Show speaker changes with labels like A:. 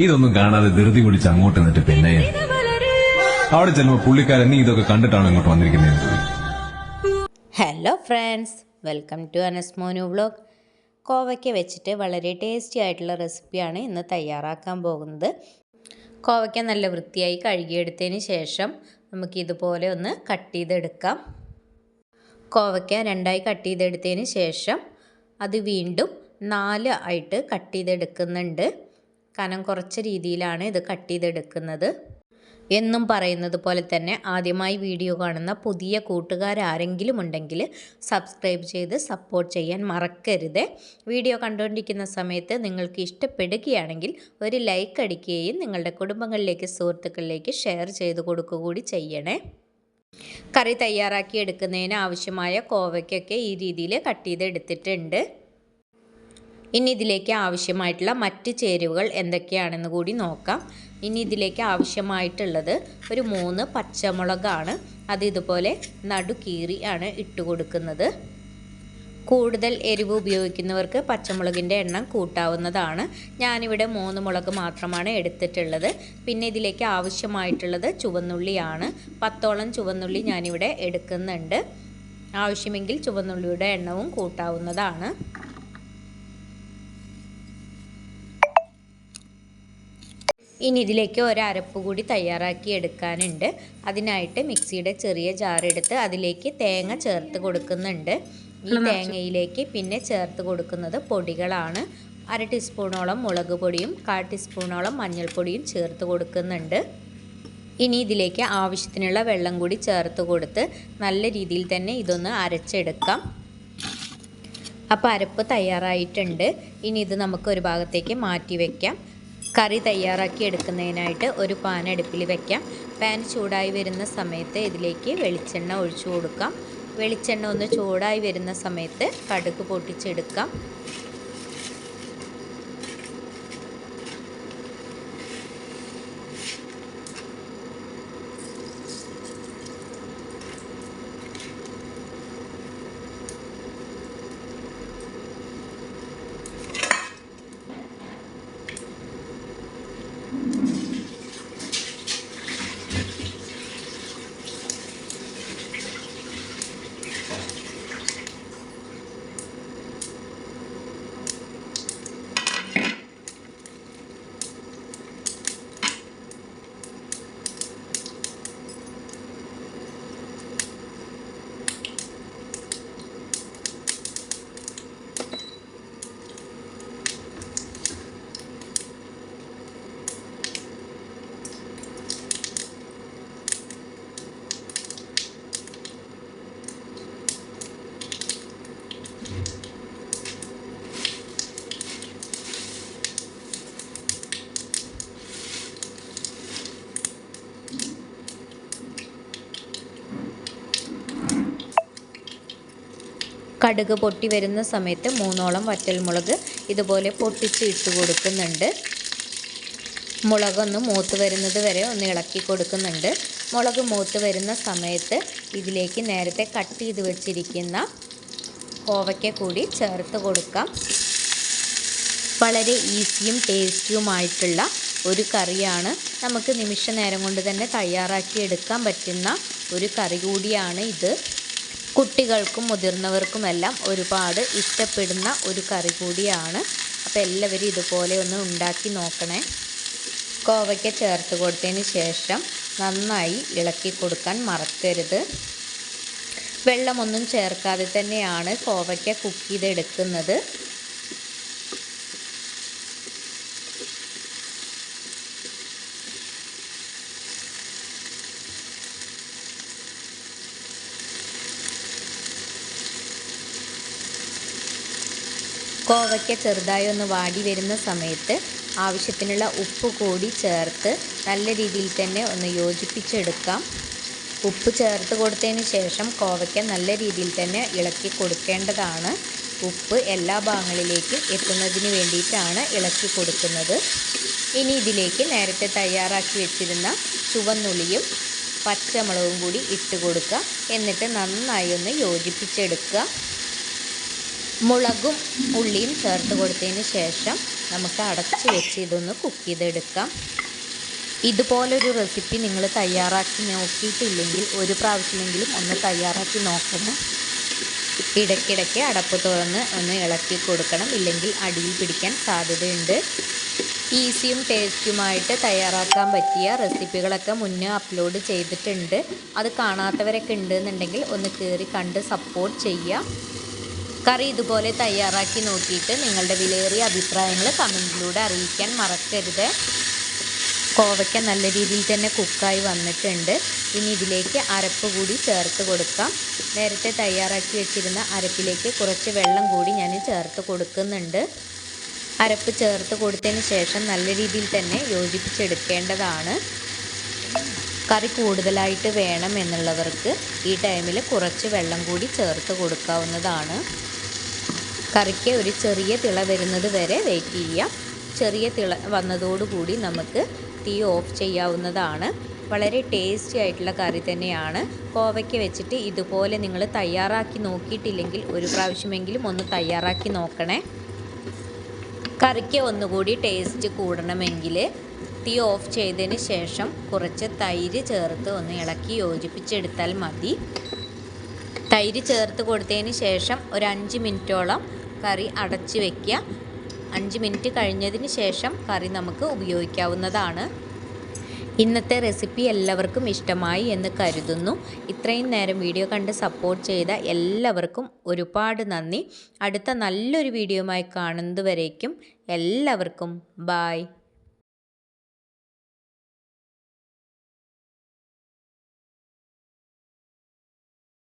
A: ഇതൊന്നും കാണാതെ ധൃതി പിടിച്ച് അങ്ങോട്ട് നിന്നിട്ട് പിന്നെ അവിടെ ചെല്ലുമ്പോ പുള്ളിക്കാരൻ നീ ഇതൊക്കെ കണ്ടിട്ടാണ് ഇങ്ങോട്ട് വന്നിരിക്കുന്നത്
B: hello friends welcome to Anasmonu vlog കോവയ്ക്ക വെച്ചിട്ട് വളരെ ടേസ്റ്റി ആയിട്ടുള്ള റെസിപ്പിയാണ് ഇന്ന് തയ്യാറാക്കാൻ പോകുന്നത്. കോവയ്ക്ക നല്ല വൃത്തിയായി കഴുകിയെടുത്തതിന് ശേഷം നമുക്ക് ഇതുപോലെ ഒന്ന് കട്ട് ചെയ്തെടുക്കാം. കോവയ്ക്ക രണ്ടായി കട്ട് ചെയ്തെടുത്തതിന് ശേഷം അത് വീണ്ടും നാല് ആയിട്ട് കട്ട് ചെയ്തെടുക്കുന്നുണ്ട്. കനം കുറച്ച രീതിയിലാണ് ഇത് കട്ട് ചെയ്തെടുക്കുന്നത്. എന്നും പറയുന്നത് പോലെ തന്നെ ആദ്യമായി വീഡിയോ കാണുന്ന പുതിയ കൂട്ടുകാരാരെങ്കിലും ഉണ്ടെങ്കിൽ സബ്സ്ക്രൈബ് ചെയ്ത് സപ്പോർട്ട് ചെയ്യാൻ മറക്കരുത്. വീഡിയോ കണ്ടുകൊണ്ടിരിക്കുന്ന സമയത്ത് നിങ്ങൾക്ക് ഇഷ്ടപ്പെടുകയാണെങ്കിൽ ഒരു ലൈക്ക് അടിക്കുകയും നിങ്ങളുടെ കുടുംബങ്ങളിലേക്ക് സുഹൃത്തുക്കളിലേക്ക് ഷെയർ ചെയ്ത് കൊടുക്കുക കൂടി ചെയ്യണേ. കറി തയ്യാറാക്കി എടുക്കുന്നതിന് ആവശ്യമായ കോവയ്ക്കൊക്കെ ഈ രീതിയിൽ കട്ട് ചെയ്ത് എടുത്തിട്ടുണ്ട് ഇനി ഇതിലേക്ക് ആവശ്യമായിട്ടുള്ള മറ്റ് ചേരുവകൾ എന്തൊക്കെയാണെന്ന് കൂടി നോക്കാം. ഇനി ഇതിലേക്ക് ആവശ്യമായിട്ടുള്ളത് ഒരു മൂന്ന് പച്ചമുളകാണ്. അത് ഇതുപോലെ നടുകീറി ആണ് ഇട്ട് കൊടുക്കുന്നത്. കൂടുതൽ എരിവ് ഉപയോഗിക്കുന്നവർക്ക് പച്ചമുളകിന്റെ എണ്ണം കൂട്ടാവുന്നതാണ്. ഞാനിവിടെ മൂന്ന് മുളക് മാത്രമാണ് എടുത്തിട്ടുള്ളത്. പിന്നെ ഇതിലേക്ക് ആവശ്യമായിട്ടുള്ളത് ചുവന്നുള്ളിയാണ്. പത്തോളം ചുവന്നുള്ളി ഞാനിവിടെ എടുക്കുന്നുണ്ട്. ആവശ്യമെങ്കിൽ ചുവന്നുള്ളിയുടെ എണ്ണവും കൂട്ടാവുന്നതാണ്. ഇനി ഇതിലേക്ക് ഒരരപ്പ് കൂടി തയ്യാറാക്കി എടുക്കാനുണ്ട്. അതിനായിട്ട് മിക്സിയുടെ ചെറിയ ജാറെടുത്ത് അതിലേക്ക് തേങ്ങ ചേർത്ത് കൊടുക്കുന്നുണ്ട്. ഈ തേങ്ങയിലേക്ക് പിന്നെ ചേർത്ത് കൊടുക്കുന്നത് പൊടികളാണ്. അര ടീസ്പൂണോളം മുളക് പൊടിയും കാൽ ടീസ്പൂണോളം മഞ്ഞൾപ്പൊടിയും ചേർത്ത് കൊടുക്കുന്നുണ്ട്. ഇനി ഇതിലേക്ക് ആവശ്യത്തിനുള്ള വെള്ളം കൂടി ചേർത്ത് കൊടുത്ത് നല്ല രീതിയിൽ തന്നെ ഇതൊന്ന് അരച്ചെടുക്കാം. അപ്പോൾ അരപ്പ് തയ്യാറായിട്ടുണ്ട്. ഇനി ഇത് നമുക്ക് ഒരു ഭാഗത്തേക്ക് മാറ്റി വയ്ക്കാം കറി തയ്യാറാക്കി എടുക്കുന്നതിനായിട്ട് ഒരു പാൻ അടുപ്പിൽ വെക്കാം. പാൻ ചൂടായി വരുന്ന സമയത്ത് ഇതിലേക്ക് വെളിച്ചെണ്ണ ഒഴിച്ചു കൊടുക്കാം. വെളിച്ചെണ്ണ ഒന്ന് ചൂടായി വരുന്ന സമയത്ത് കടുക് പൊട്ടിച്ചെടുക്കാം. കടുക് പൊട്ടി വരുന്ന സമയത്ത് മൂന്നോളം വറ്റൽമുളക് ഇതുപോലെ പൊട്ടിച്ച് ഇട്ട് കൊടുക്കുന്നുണ്ട്. മുളകൊന്ന് മൂത്ത് വരുന്നത് വരെ ഒന്ന് ഇളക്കി കൊടുക്കുന്നുണ്ട്. മുളക് മൂത്ത് വരുന്ന സമയത്ത് ഇതിലേക്ക് നേരത്തെ കട്ട് ചെയ്ത് വെച്ചിരിക്കുന്ന കോവയ്ക്ക കൂടി ചേർത്ത് കൊടുക്കാം. വളരെ ഈസിയും ടേസ്റ്റിയുമായിട്ടുള്ള ഒരു കറിയാണ്. നമുക്ക് നിമിഷ നേരം കൊണ്ട് തന്നെ തയ്യാറാക്കി എടുക്കാൻ പറ്റുന്ന ഒരു കറി കൂടിയാണ് ഇത്. കുട്ടികൾക്കും മുതിർന്നവർക്കുമെല്ലാം ഒരുപാട് ഇഷ്ടപ്പെടുന്ന ഒരു കറി കൂടിയാണ്. അപ്പോൾ എല്ലാവരും ഇതുപോലെ ഒന്ന് ഉണ്ടാക്കി നോക്കണേ. കോവയ്ക്ക ചേർത്ത് കൊടുത്തതിന് ശേഷം നന്നായി ഇളക്കി കൊടുക്കാൻ മറക്കരുത്. വെള്ളമൊന്നും ചേർക്കാതെ തന്നെയാണ് കോവയ്ക്ക കുക്ക് ചെയ്തെടുക്കുന്നത്. കോവയ്ക്ക ചെറുതായി ഒന്ന് വാടി വരുന്ന സമയത്ത് ആവശ്യത്തിനുള്ള ഉപ്പ് കൂടി ചേർത്ത് നല്ല രീതിയിൽ തന്നെ ഒന്ന് യോജിപ്പിച്ചെടുക്കാം. ഉപ്പ് ചേർത്ത് കൊടുത്തതിന് ശേഷം കോവയ്ക്ക നല്ല രീതിയിൽ തന്നെ ഇളക്കി കൊടുക്കേണ്ടതാണ്. ഉപ്പ് എല്ലാ ഭാഗങ്ങളിലേക്കും എത്തുന്നതിന് വേണ്ടിയിട്ടാണ് ഇളക്കി കൊടുക്കുന്നത്. ഇനി ഇതിലേക്ക് നേരത്തെ തയ്യാറാക്കി വെച്ചിരുന്ന ചുവന്നുള്ളിയും പച്ചമുളകും കൂടി ഇട്ട് കൊടുക്കുക. എന്നിട്ട് നന്നായി ഒന്ന് യോജിപ്പിച്ചെടുക്കുക. മുളകും ഉള്ളിയും ചേർത്ത് കൊടുത്തതിന് ശേഷം നമുക്ക് അടച്ച് വെച്ച് ഇതൊന്ന് കുക്ക് ചെയ്തെടുക്കാം. ഇതുപോലൊരു റെസിപ്പി നിങ്ങൾ തയ്യാറാക്കി നോക്കിയിട്ടില്ലെങ്കിൽ ഒരു പ്രാവശ്യമെങ്കിലും ഒന്ന് തയ്യാറാക്കി നോക്കണം. ഇടയ്ക്കിടയ്ക്ക് അടപ്പ് തുറന്ന് ഒന്ന് ഇളക്കി കൊടുക്കണം. ഇല്ലെങ്കിൽ അടിയിൽ പിടിക്കാൻ സാധ്യതയുണ്ട്. ഈസിയും ടേസ്റ്റുമായിട്ട് തയ്യാറാക്കാൻ പറ്റിയ റെസിപ്പികളൊക്കെ മുന്നേ അപ്ലോഡ് ചെയ്തിട്ടുണ്ട്. അത് കാണാത്തവരൊക്കെ ഉണ്ടെന്നുണ്ടെങ്കിൽ ഒന്ന് കയറി കണ്ട് സപ്പോർട്ട് ചെയ്യാം. കറി ഇതുപോലെ തയ്യാറാക്കി നോക്കിയിട്ട് നിങ്ങളുടെ വിലയേറിയ അഭിപ്രായങ്ങൾ കമന്റിലൂടെ അറിയിക്കാൻ മറക്കരുത്. കോവയ്ക്ക നല്ല രീതിയിൽ തന്നെ കുക്കായി വന്നിട്ടുണ്ട്. ഇനി ഇതിലേക്ക് അരപ്പ് കൂടി ചേർത്ത് കൊടുക്കാം. നേരത്തെ തയ്യാറാക്കി വെച്ചിരുന്ന അരപ്പിലേക്ക് കുറച്ച് വെള്ളം കൂടി ഞാൻ ചേർത്ത് കൊടുക്കുന്നുണ്ട്. അരപ്പ് ചേർത്ത് കൊടുത്തതിന് ശേഷം നല്ല രീതിയിൽ തന്നെ യോജിപ്പിച്ചെടുക്കേണ്ടതാണ്. കറി കൂടുതലായിട്ട് വേണം എന്നുള്ളവർക്ക് ഈ ടൈമിൽ കുറച്ച് വെള്ളം കൂടി ചേർത്ത് കൊടുക്കാവുന്നതാണ്. കറിക്ക് ഒരു ചെറിയ തിള വരുന്നത് വരെ വെയിറ്റ് ചെയ്യാം ചെറിയ തിള വന്നതോടുകൂടി നമുക്ക് തീ ഓഫ് ചെയ്യാവുന്നതാണ്. വളരെ ടേസ്റ്റി ആയിട്ടുള്ള കറി തന്നെയാണ്. കോവയ്ക്ക് വെച്ചിട്ട് ഇതുപോലെ നിങ്ങൾ തയ്യാറാക്കി നോക്കിയിട്ടില്ലെങ്കിൽ ഒരു പ്രാവശ്യമെങ്കിലും ഒന്ന് തയ്യാറാക്കി നോക്കണേ. കറിക്ക് ഒന്നുകൂടി ടേസ്റ്റ് കൂടണമെങ്കിൽ തീ ഓഫ് ചെയ്തതിന് ശേഷം കുറച്ച് തൈര് ചേർത്ത് ഒന്ന് ഇളക്കി യോജിപ്പിച്ചെടുത്താൽ മതി. തൈര് ചേർത്ത് കൊടുത്തതിന് ശേഷം ഒരു അഞ്ച് മിനിറ്റോളം കറി അടച്ച് വയ്ക്കുക അഞ്ച് മിനിറ്റ് കഴിഞ്ഞതിന് ശേഷം കറി നമുക്ക് ഉപയോഗിക്കാവുന്നതാണ്. ഇന്നത്തെ റെസിപ്പി എല്ലാവർക്കും ഇഷ്ടമായി എന്ന് കരുതുന്നു. ഇത്രയും നേരം വീഡിയോ കണ്ട് സപ്പോർട്ട് ചെയ്ത എല്ലാവർക്കും ഒരുപാട് നന്ദി. അടുത്ത നല്ലൊരു വീഡിയോയുമായി കാണുന്നതുവരേക്കും എല്ലാവർക്കും ബായ്